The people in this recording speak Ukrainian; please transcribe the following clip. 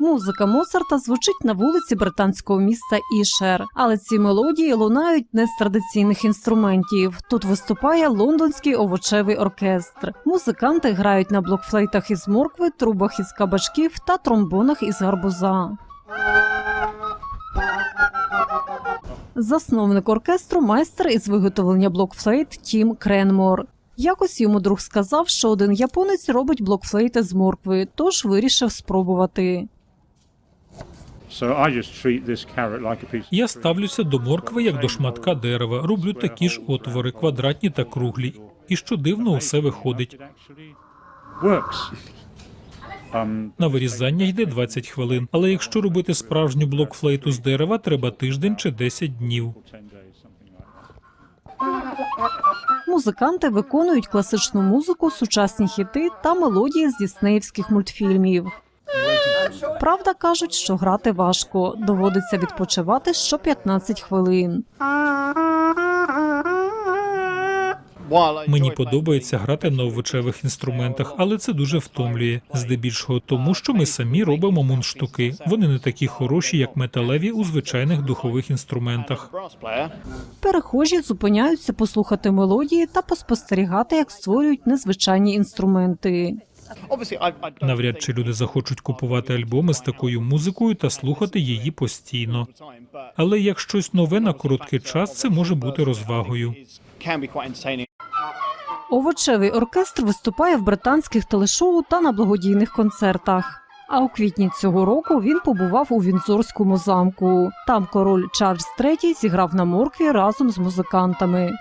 Музика Моцарта звучить на вулиці британського міста Ішер, але ці мелодії лунають не з традиційних інструментів. Тут виступає лондонський овочевий оркестр. Музиканти грають на блокфлейтах із моркви, трубах із кабачків та тромбонах із гарбуза. Засновник оркестру майстер із виготовлення блокфлейт Тім Кренмор. Якось йому друг сказав, що один японець робить блокфлейти з моркви, тож вирішив спробувати. Я ставлюся до моркви як до шматка дерева. Роблю такі ж отвори, квадратні та круглі. І що дивно, усе виходить. Um, На вирізання йде 20 хвилин. Але якщо робити справжню блокфлейту з дерева, треба тиждень чи 10 днів. 10 days, something like that. Музиканти виконують класичну музику, сучасні хіти та мелодії з діснеївських мультфільмів. Правда, кажуть, що грати важко. Доводиться відпочивати що 15 хвилин. Мені подобається грати на овочевих інструментах, але це дуже втомлює. Здебільшого тому, що ми самі робимо мундштуки. Вони не такі хороші, як металеві у звичайних духових інструментах. Перехожі зупиняються послухати мелодії та поспостерігати, як створюють незвичайні інструменти. Навряд чи люди захочуть купувати альбоми з такою музикою та слухати її постійно. Але як щось нове на короткий час, це може бути розвагою. Овочевий оркестр виступає в британських телешоу та на благодійних концертах. А у квітні цього року він побував у Вінзорському замку. Там король Чарльз III зіграв на моркві разом з музикантами.